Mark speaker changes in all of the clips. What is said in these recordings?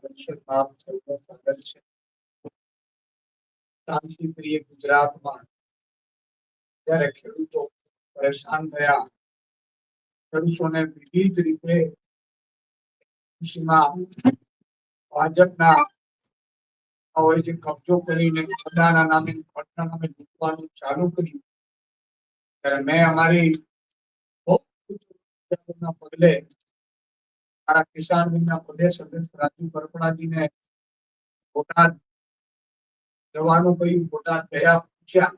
Speaker 1: પરિષદમાં આપ સૌનું સ્વાગત છે શાંતિપ્રિય ગુજરાતમાં જ્યારે ખેડૂતો પરેશાન થયા ખેડૂતોને વિવિધ રીતે કૃષિમાં ભાજપના હોય જે કબજો કરીને ખોદાના નામે ખોટના નામે લૂંટવાનું ચાલુ કર્યું ત્યારે મેં અમારી બહુ ના પગલે મારા કિસાન વિંગના પ્રદેશ અધ્યક્ષ રાજુ કરપડાજીને બોટાદ જવાનું કહ્યું બોટાદ ગયા પૂછ્યા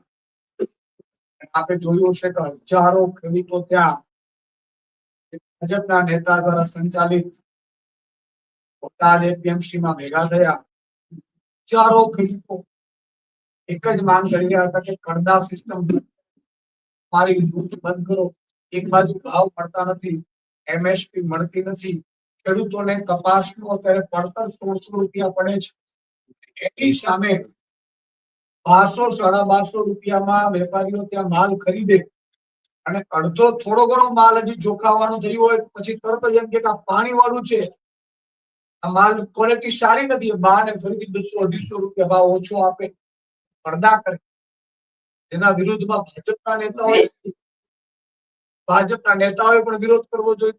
Speaker 1: અને આપે જોયું હશે કે હજારો ખેડૂતો ત્યાં ભાજપના નેતા દ્વારા સંચાલિત બોટાદ એપીએમસી માં ભેગા થયા હજારો ખેડૂતો એક જ માંગ કરી રહ્યા હતા કે કડદા સિસ્ટમ મારી લૂંટ બંધ કરો એક બાજુ ભાવ મળતા નથી એમએસપી મળતી નથી ખેડૂતોને કપાસનું અત્યારે પડતર સોળસો રૂપિયા પડે છે. એની સામે બારસો સાડા બારસો રૂપિયામાં વેપારીઓ ત્યાં માલ ખરીદે અને અડધો થોડો ઘણો માલ હજી જોખાવાનું થયું હોય પછી તરત જ એમ કે આ પાણી વાળું છે. આ માલ ક્વોલિટી સારી નથી બહાર ને ફરીથી બસો અઢીસો રૂપિયા ભાવ ઓછો આપે પડદા કરે. એના વિરુદ્ધમાં ભાજપના નેતાઓએ ભાજપના નેતાઓએ પણ વિરોધ કરવો જોઈએ.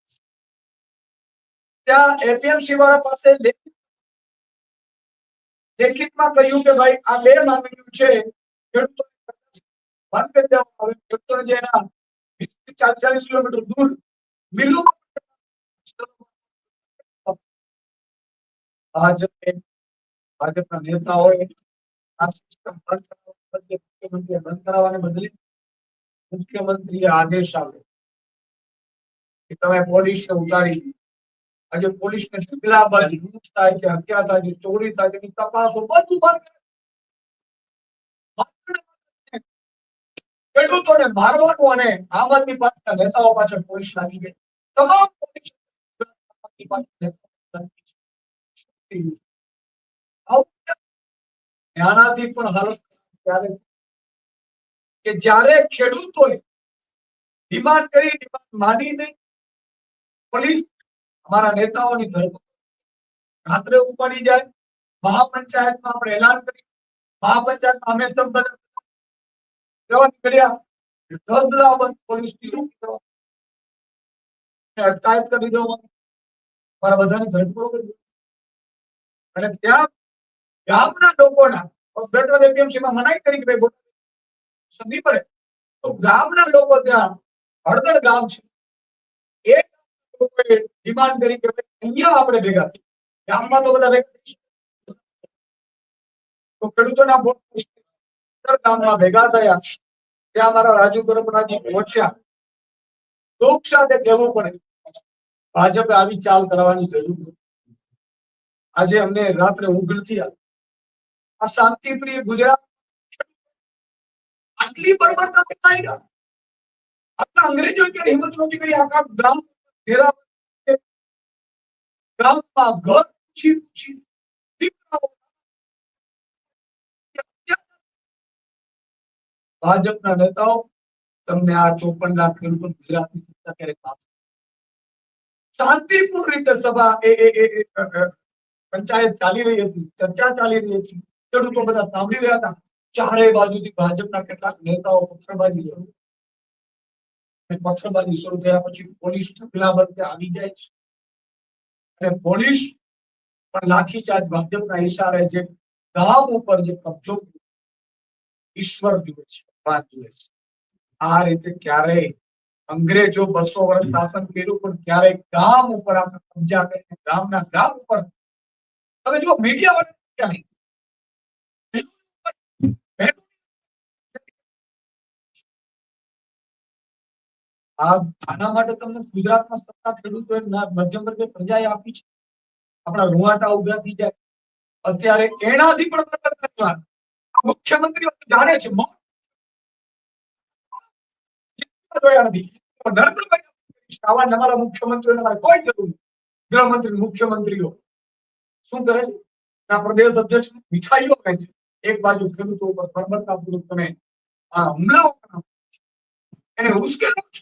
Speaker 1: ત્યાં એપીએમસી વાળા પાસે લેખિત લેખિતમાં કહ્યું કે ભાઈ આ બે માંગણીઓ છે ખેડૂતો બંધ કરી દેવામાં આવે ખેડૂતોને જે એના વીસ થી ચાલીસ ચાલીસ કિલોમીટર દૂર મિલો ભાજપે ભાજપના નેતાઓએ આ સિસ્ટમ બંધ કરાવવા બદલે મુખ્યમંત્રીએ બંધ કરાવવાને બદલે મુખ્યમંત્રીએ આદેશ આપ્યો કે તમે પોલીસને ઉતારી દો આજે પોલીસને ઢગલા બાજુ લૂંટ થાય છે હત્યા થાય છે ચોરી થાય છે એની તપાસો બધું બંધ કરે. માત્ર ને માત્ર ખેડૂતોને મારવાનું અને આમ આદમી પાર્ટીના નેતાઓ પાછળ પોલીસ લાગી ગઈ તમામ પોલીસ આમ આદમી પાર્ટીના નેતાઓ લાગી છે. શું થયું છે? આવું કેમ? આનાથી પણ હાલત ત્યારે છે કે જ્યારે ખેડૂતોએ ડિમાન્ડ કરી ડિમાન્ડ માની નહીં પોલીસ અમારા નેતાઓની ધરપકડ. રાત્રે ઉપાડી જાય, મહાપંચાયતમાં આપણે એલાન કરી મહાપંચાયતમાં અમે સંબંધ કેવા નીકળ્યા? અને ત્યાં ગામના લોકોના મનાઈ કરી કે ભાઈ તો ગામના લોકો ત્યાં હળદળ ગામ છે. લોકોએ ડિમાન્ડ કરી કે ભાઈ અહીંયા આપણે ભેગા થઈ ગામમાં તો બધા ભેગા થઈ તો ખેડૂતોના ભોગ હળદળ ગામમાં ભેગા થયા ત્યાં મારા રાજુ કરપડાજી પહોંચ્યા દુઃખ સાથે કહેવું પડે ભાજપે આવી ચાલ કરવાની જરૂર નથી આજે અમને રાત્રે ઊંઘ નથી આવી આ શાંતિપ્રિય ગુજરાત આટલી બર્બરતા દેખાઈ રહ્યા આટલા અંગ્રેજો ક્યારે હિંમત નહોતી કરી આખા ગામ ઘેરા ગામમાં ઘર પૂછી પૂછી દીકરાઓ ભાજપના નેતાઓ તમને આ ચોપન લાખ ખેડૂતો ગુજરાતની જનતા ક્યારેક માફ શાંતિપૂર્ણ રીતે સભા એ એ એ એ, અ, અ, પંચાયત ચાલી રહી હતી ચર્ચા ચાલી રહી હતી ખેડૂતો બધા સાંભળી રહ્યા હતા ચારે બાજુથી ભાજપના કેટલાક નેતાઓ પથ્થરબાજી શરૂ અને પથ્થરબાજી શરૂ થયા પછી પોલીસ ઢગલા બંધ આવી જાય છે. અને પોલીસ પણ લાઠીચાર્જ ભાજપના ઈશારે જે ગામ ઉપર જે કબજો ઈશ્વર જુએ છે, ભગવાન જુએ છે. આ રીતે ક્યારેય અંગ્રેજો બસો વર્ષ શાસન કર્યું, પણ ક્યારેય ગામ ઉપર આપણે કબજા કરીને ગામના ગામ ઉપર. તમે જો મીડિયા વાળા ક્યાં નહીં આ આના માટે તમને ગુજરાતમાં સત્તા ખેડૂતોએ મધ્યમ વર્ગે પ્રજાએ આપી છે. આપણા રૂવાટા ઊભા થઈ જાય. અત્યારે એનાથી પણ મુખ્યમંત્રી જાણે છે ગૃહમંત્રી, મુખ્યમંત્રીઓ શું કરે છે? આ પ્રદેશ અધ્યક્ષ મીઠાઈઓ છે. એક બાજુ ખેડૂતો ઉપર બર્બરતાપૂર્વક તમે આ હુમલાઓ એને ઉશ્કેરો છો.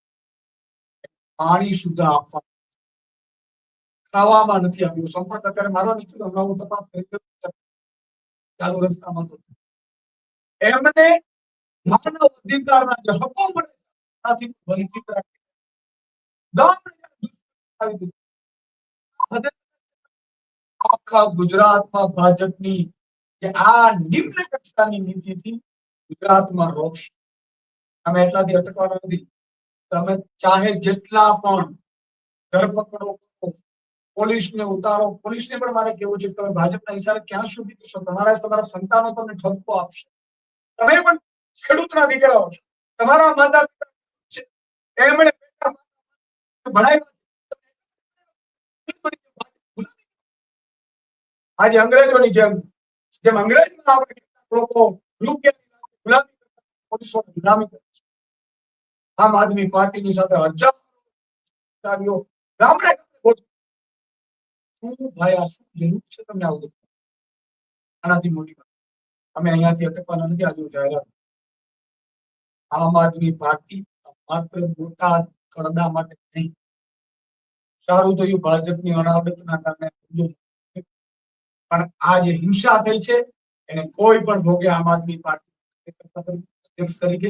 Speaker 1: પાણી સુધા આપવા ખાવામાં નથી આપ્યું સંપર્ક અત્યારે મારો નથી થયો. હમણાં હું તપાસ કરી લઉં. ચાલુ રસ્તામાં તો એમને માનવ અધિકારના જે હકો મળે છે, એનાથી વંચિત રાખી ગામડે આવી દીધું. બધે આખા ગુજરાતમાં ભાજપની જે આ નિમ્ન કક્ષાની નીતિથી ગુજરાતમાં રોષ અમે એટલાથી અટકવાના નથી તમે ચાહે જેટલા પણ ધરપકડો પોલીસને ઉતારો. પોલીસને પણ મારે કેવું છે તમે ભાજપના ઈશારે ક્યાં સુધી કરશો તમારા તમારા સંતાનો તમને ઠપકો આપશે. તમે પણ ખેડૂતના દીકરાઓ છો. તમારા માતા પિતા છે. એમણે આજે અંગ્રેજોની જેમ જેમ અંગ્રેજમાં આપણે લોકો ગુલામી ગુલામી આમ આદમી પાર્ટીની સાથે હજારો ગામડે શું ભાઈ આ શું જરૂર છે તમને આવું બધું? આનાથી મોટી વાત. અમે અહીંયાથી અટકવાના નથી, આજે જાહેરાત આમ આદમી પાર્ટી માત્ર મોટા કડદા માટે નહીં. સારું થયું ભાજપની અનાવડતના કારણે પણ આ જે હિંસા થઈ છે, એને કોઈ પણ ભોગે આમ આદમી પાર્ટી અધ્યક્ષ તરીકે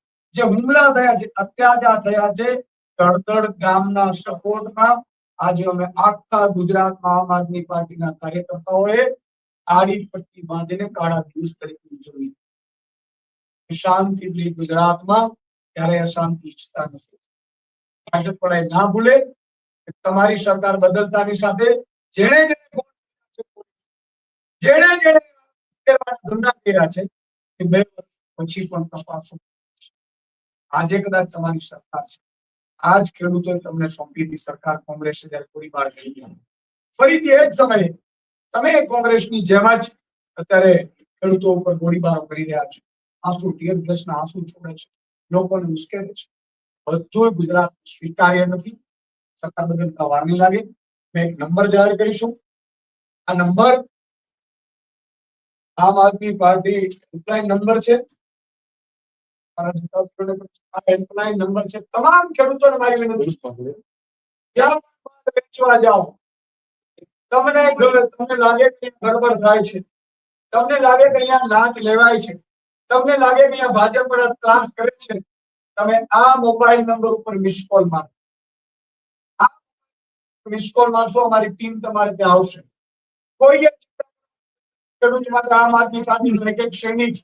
Speaker 1: જે હુમલા થયા છે અત્યાચાર થયા છે તળતળ ગામના સપોર્ટમાં આજે અમે આખા ગુજરાતમાં આમ આદમી પાર્ટીના કાર્યકર્તાઓએ આડી પટ્ટી બાંધીને કાળા દિવસ તરીકે ઉજવી શાંતિથી ગુજરાતમાં ત્યારે અશાંતિ ઈચ્છતા નથી ભાજપ પણ એ ના ભૂલે કે તમારી સરકાર બદલતાની સાથે જેણે જેણે ભોટ આપ્યા છે, જેણે જેણે ધંધા કર્યા છે એ બે વર્ષ પછી પણ તપાસો આજે કદાચ તમારી સરકાર છે. આજ ખેડૂતોએ તમને સોંપી હતી, સરકાર કોંગ્રેસે જ્યારે ગોળીબાર કરી ફરીથી એ જ સમયે તમે કોંગ્રેસની જેમ જ અત્યારે ખેડૂતો ઉપર ગોળીબારો કરી રહ્યા છો. આંસુ ટીયર ગેસના આંસુ છોડે છે. લોકોને ઉશ્કેરે છે. બધું ગુજરાત સ્વીકાર્ય નથી. સત્તા બદલતા વાર નહીં લાગે. મેં એક નંબર જાહેર કરીશું. આ number Aam Aadmi Party helpline number છે મારા વિદ્યાર્થીઓને પણ આ હેલ્પલાઇન નંબર છે. તમામ ખેડૂતોને મારી વિનંતી વેચવા જાઓ, તમને તમને લાગે કે ગડબડ થાય છે, તમને લાગે કે અહીંયા લાંચ લેવાય છે, તમને લાગે કે અહીંયા ભાજપ બધા ત્રાસ કરે છે, તમે આ મોબાઈલ નંબર ઉપર મિસ કોલ મારો. મિસ કોલ મારશો, અમારી ટીમ તમારે ત્યાં આવશે. કોઈ ખેડૂત માટે આમ આદમી પાર્ટી એક શ્રેણી છે.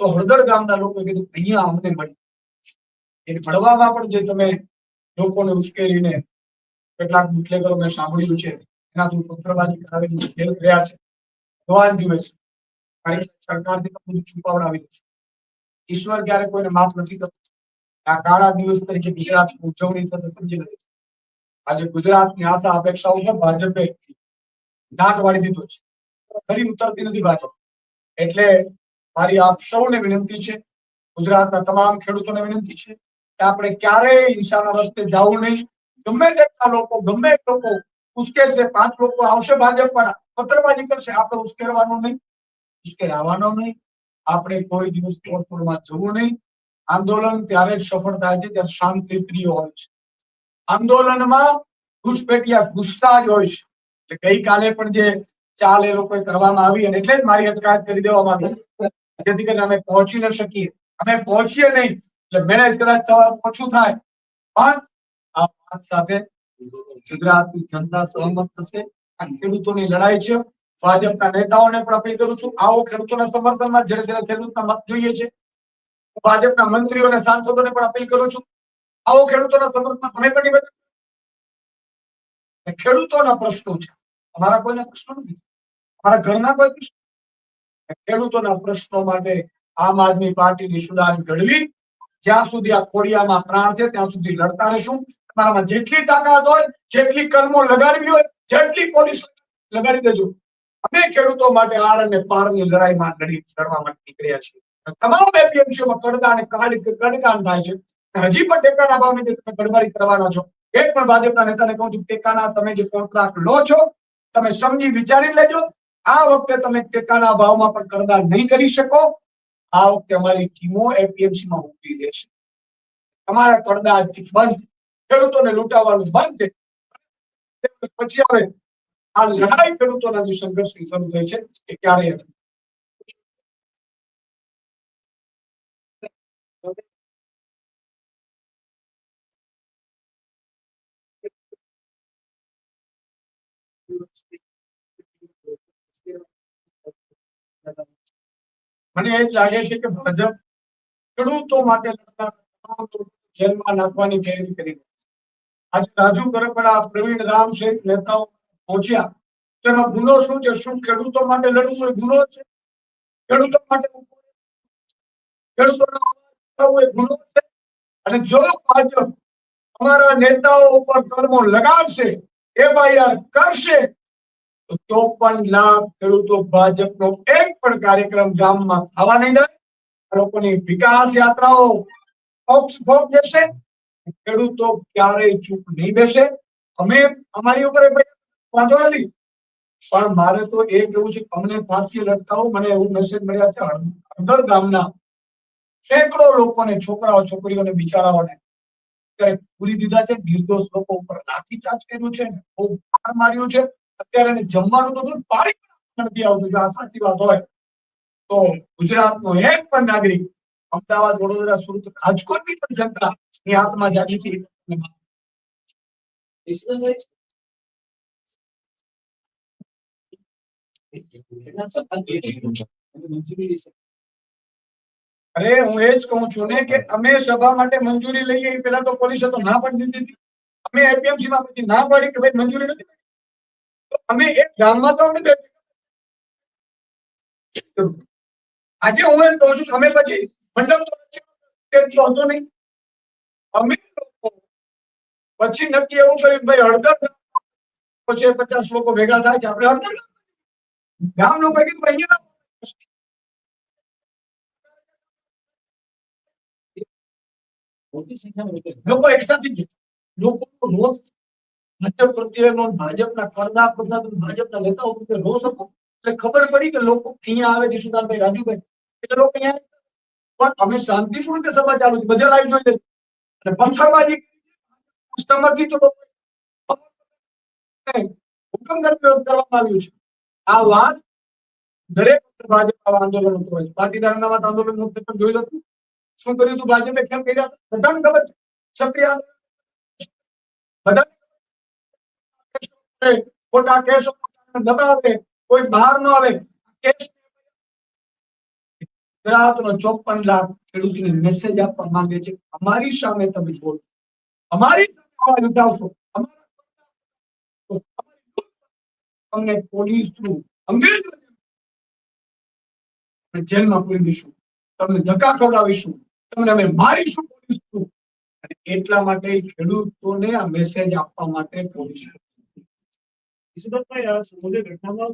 Speaker 1: તો હળદર ગામના લોકોએ કીધું, અહીંયા અમને મળી. એટલે મળવામાં પણ જે તમે લોકોને ઉશ્કેરીને કેટલાક બુટલેગરો મેં સાંભળ્યું છે, એનાથી પત્રબાજી કરાવીને ખેલ કર્યા છે. ભગવાન જુએ છે. સરકારથી તો બધું છુપાવડાવી દે ઈશ્વર ક્યારે કોઈને માફ નથી કરતો. આ કાળા દિવસ તરીકે ગુજરાતની ઉજવણી થશે, સમજી લેજો આજે ગુજરાતની આશા, અપેક્ષાઓ પર ભાજપે દાંત વાળી દીધો છે. ખરી ઉતરતી નથી ભાજપ. એટલે મારી આપ સૌને વિનંતી છે. ગુજરાતના તમામ ખેડૂતોને વિનંતી છે કે આપણે ક્યારેય હિંસાના રસ્તે જવું નહીં. ગમે તેટલા લોકો, ગમે લોકો ઉશ્કેરશે, પાંચ લોકો આવશે ભાજપ વાળા પત્રબાજી કરશે, આપણે ઉશ્કેરવાનો નહીં. ઉશ્કેરાવાનો નહીં. આપણે કોઈ દિવસ તોડફોડમાં જવું નહીં. આંદોલન ત્યારે જ સફળ થાય છે ત્યારે શાંતિ પ્રિય હોય છે. આંદોલનમાં ઘૂસપેટિયા ઘૂસતા જ હોય છે. એટલે ગઈકાલે પણ જે ચાલ એ લોકોએ કરવામાં આવી અને એટલે જ મારી અટકાયત કરી દેવામાં આવી. જેથી કરીને અમે પહોંચી ન શકીએ. અમે પહોંચીએ નહીં. એટલે મેનેજ કદાચ ઓછું થાય. પણ આ વાત સાથે ગુજરાતની જનતા સહમત થશે. આ ખેડૂતોની લડાઈ છે. ભાજપના નેતાઓને પણ અપીલ કરું છું, આવો ખેડૂતોના સમર્થનમાં જેને જેને ખેડૂતના મત જોઈએ છે, ભાજપના મંત્રીઓ અને સાંસદોને પણ અપીલ કરું છું, આવો ખેડૂતોના સમર્થનમાં અમે પણ ખેડૂતોના પ્રશ્નો છે. અમારા કોઈના પ્રશ્નો નથી. અમારા ઘરના કોઈ પ્રશ્નો. ખેડૂતોના પ્રશ્નો માટે આમ આદમી પાર્ટીની સુદાન ઘડવી. જ્યાં સુધી આ ખોડિયામાં પ્રાણ છે, ત્યાં સુધી લડતા રહેશું. તમારામાં જેટલી તાકાત હોય, જેટલી કલમો લગાડવી હોય, જેટલી પોલીસ લગાડી દેજો. અમે ખેડૂતો માટે આર અને પારની લડાઈમાં લડી લડવા માટે નીકળ્યા છીએ. તમામ એપીએમસીઓમાં કડદા અને કડકાન થાય છે. હજી પણ ટેકાના ભાવે જે તમે ગડબડી કરવાના છો. એક પણ ભાજપના નેતાને કહું છું, ટેકાના તમે જે કોન્ટ્રાક્ટ લો છો, તમે સમજી વિચારી લેજો. આ વખતે તમે ટેકાના ભાવમાં પણ કરદાર નહીં કરી શકો. આ વખતે અમારી ટીમો એપીએમસી માં ઊભી રહેશે. તમારા કરદાર બંધ, ખેડૂતોને લૂંટાવાનું બંધ છે. પછી હવે આ લડાઈ ખેડૂતોના જે સંઘર્ષની શરૂ થઈ છે, એ ક્યારેય નથી. મને એ લાગે છે કે ભાજપ ખેડૂતો માટે લડતા તમામ જેલમાં નાખવાની તૈયારી કરી આજે રાજુ કરપડા, પ્રવીણ રામ સહિત નેતાઓ પહોંચ્યા. તેમાં ગુનો શું છે? શું ખેડૂતો માટે લડવું એ ગુનો છે? ખેડૂતો માટે ખેડૂતોનો અવાજ ગુનો છે? અને જો ભાજપ અમારા નેતાઓ ઉપર કલમો લગાડશે એ ભાઈ કરશે ચોપન લાખ ખેડૂતો ભાજપનો એક પણ કાર્યક્રમ ગામમાં થવા નહીં દે. લોકોની વિકાસ યાત્રાઓ પક્ષ ભોગ જશે ખેડૂતો ક્યારેય ચૂપ નહીં બેસે. અમે અમારી ઉપર વાંધો નથી. પણ મારે તો એ કેવું છે અમને ફાંસી લટકાવો, મને એવું મેસેજ મળ્યા છે હળદ- હળદર ગામના સેંકડો લોકોને, છોકરાઓ, છોકરીઓને, બિચારાઓને અત્યારે પૂરી દીધા છે. નિર્દોષ લોકો ઉપર લાઠીચાર્જ કર્યું છે બહુ માર માર્યું છે. અત્યારે એને જમવાનું તો દૂર પાણી પણ નથી આવતું જો આ સાચી વાત હોય તો ગુજરાતનો એક પણ નાગરિક અમદાવાદ વડોદરા સુરત રાજકોટની પણ જનતા ની આત્મા જાગી છે અરે હું એ જ કહું છું ને કે અમે સભા માટે મંજૂરી લઈએ એ પેલા તો પોલીસે તો ના પણ દીધી હતી અમે એપીએમસી માં પછી ના પાડી કે ભાઈ મંજૂરી નથી તો અમે એક ગામમાં તો અમને બે- આજે હું એમ કહું છું કે અમે પછી મંડપ તો તે જ વાંધો નહીં અમે લોકો પછી નક્કી એવું કર્યું કે ભાઈ હળદર પછી પચાસ લોકો ભેગા થાય છે આપણે હળદર ગામ લોકો કીધું ભાઈ અહીંયા
Speaker 2: મોટી સંખ્યામાં લોકો
Speaker 1: લોકો ભાજપ પ્રત્યેનો ભાજપના કરદા પ્રત્યે ભાજપના નેતાઓ પ્રત્યે રોષ હતો. એટલે ખબર પડી કે લોકો અહીંયા આવે છે રાજુભાઈ. એટલે લોકો અહીંયા પણ અમે શાંતિપૂર્ણ રીતે સભા ચાલુ છે? બધા લાઈવ જોઈ લે. અને પંથરબાજી સમર્થિત લોકો હુકમ કરવામાં આવ્યું છે. આ વાત દરેક ભાજપ આવા આંદોલનો કરે છે. પાટીદારના વાત આંદોલન વખતે પણ જોઈ હતું શું કર્યું હતું ભાજપે? કેમ કર્યા? બધાને ખબર છે. ક્ષત્રિય આંદોલન. બધા ખોટા કેસો દબાવે, કોઈ બહાર ન આવે. કેસ ગુજરાતનો ચોપન લાખ ખેડૂતને મેસેજ આપવા માંગે છે. અમારી સામે તમે બોલો. અમારી સામે અવાજ ઉઠાવશો તમને પોલીસ થ્રુ અંગ્રેજો જેલમાં પૂરી દઈશું. તમને ધક્કા ખવડાવીશું. તમને અમે મારીશું પોલીસ થ્રુ. એટલા માટે ખેડૂતોને આ મેસેજ આપવા માટે પોલીસ
Speaker 3: ઈશ્વરભાઈ આ ઘટનામાં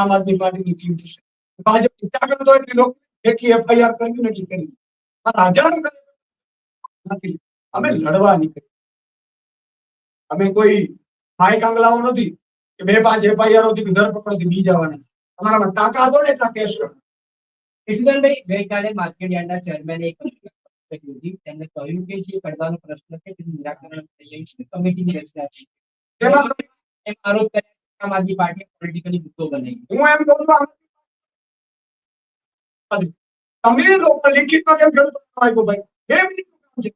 Speaker 1: આમ આદમી પાર્ટીની છે એફઆઈઆર કરવી ને કરી અમે લડવા નીકળી અમે કોઈ માય કાંગલાઓ નથી. કે બે પાંચ એફઆઈઆર થી ધરપકડ થી બી જવાના તમારામાં તાકાત હોય ને એટલા કેસ કરો.
Speaker 4: ઈશ્વરભાઈ ગઈકાલે માર્કેટ યાર્ડના ચેરમેને એક બેઠક યોજી તેમણે કહ્યું કે જે કડવાનો પ્રશ્ન છે તેનું નિરાકરણ થઈ લઈશું કમિટીની રચના છે
Speaker 1: જેમાં
Speaker 4: એમ આરોપ કર્યા કે આમ આદમી પાર્ટીએ પોલિટિકલી મુદ્દો બનાવી
Speaker 1: હું એમ કહું છું આમ- તમે લોકો લિખિતમાં કેમ ખેડૂતો આપ્યો ભાઈ બે મિનિટનું કામ છે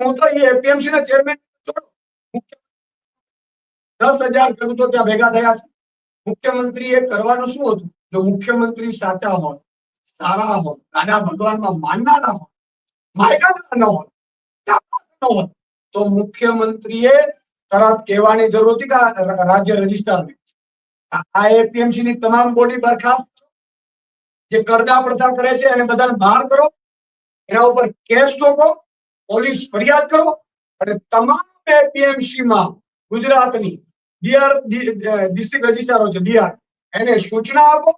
Speaker 1: હું તો એ એપીએમસી ના ચેરમેન છોડો મુખ્ય દસ હજાર ખેડૂતો ત્યાં ભેગા થયા છે. મુખ્યમંત્રીએ કરવાનું શું હતું? જો મુખ્યમંત્રી સાચા હોય સારા હોય દાદા ભગવાનમાં માનનારા હોય માયકાના ન હોય ન હોય તો મુખ્યમંત્રીએ તરત કહેવાની જરૂર હતી કે રાજ્ય રજિસ્ટરને આ એપીએમસી ની તમામ બોડી બરખાસ્ત જે કરદા પ્રથા કરે છે, એને બધાને બહાર કરો. એના ઉપર કેસ ટોકો પોલીસ ફરિયાદ કરો અને તમામ એપીએમસી માં ગુજરાતની ડીઆર ડિસ્ટ્રિક્ટ રજિસ્ટ્રારો છે ડીઆર એને સૂચના આપો,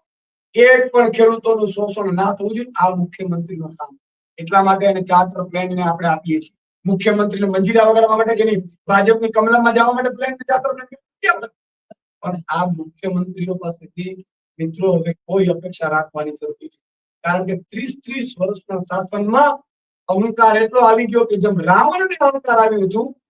Speaker 1: એક પણ ખેડૂતોનું શોષણ ના થવું જોઈએ, આ મુખ્યમંત્રીનો કામ. એટલા માટે એને ચાર્ટર પ્લેન ને આપણે આપીએ છીએ. મુખ્યમંત્રીને મંજૂરી વગાડવા માટે કે નહીં? ભાજપની કમલામાં જવા માટે પ્લાન ચાર્ટર પ્લેન પણ આ મુખ્યમંત્રીઓ પાસેથી મિત્રો, હવે કોઈ અપેક્ષા રાખવાની જરૂર નથી. કારણ કે ત્રીસ ત્રીસ વર્ષના શાસનમાં અહંકાર એટલો આવી ગયો કે જેમ રાવણને અહંકાર આવ્યું હતું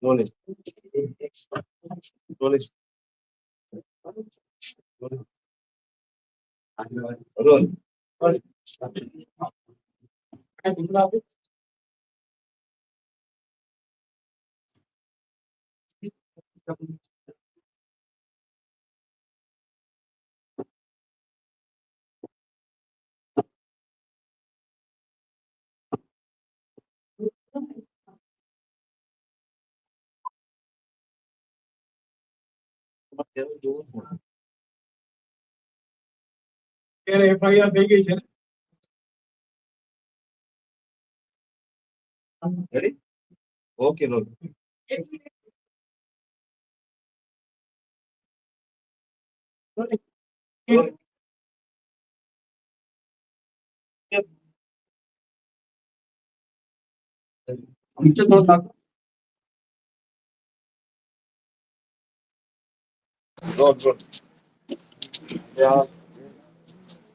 Speaker 1: no les,
Speaker 2: no les, perdón, no role
Speaker 1: રીંગણ આપો. અત્યારે એફઆઈઆર થઈ ગઈ છે ને?
Speaker 2: ઓકે રોલ નીચે થોડો નાખો गुड गुड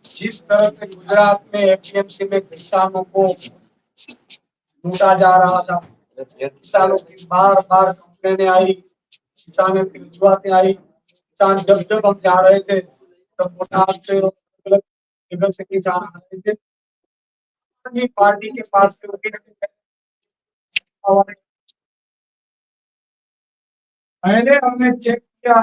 Speaker 1: जिस तरह से गुजरात में एपीएमसी में किसानों को लूटा जा रहा था, किसानों की बार बार कंप्लेने आई, किसानों की रुझुआते आई। किसान जब जब हम जा रहे थे तो तब मोटाप से जगह से किसान आ रहे थे पार्टी के पास से पहले हमने चेक किया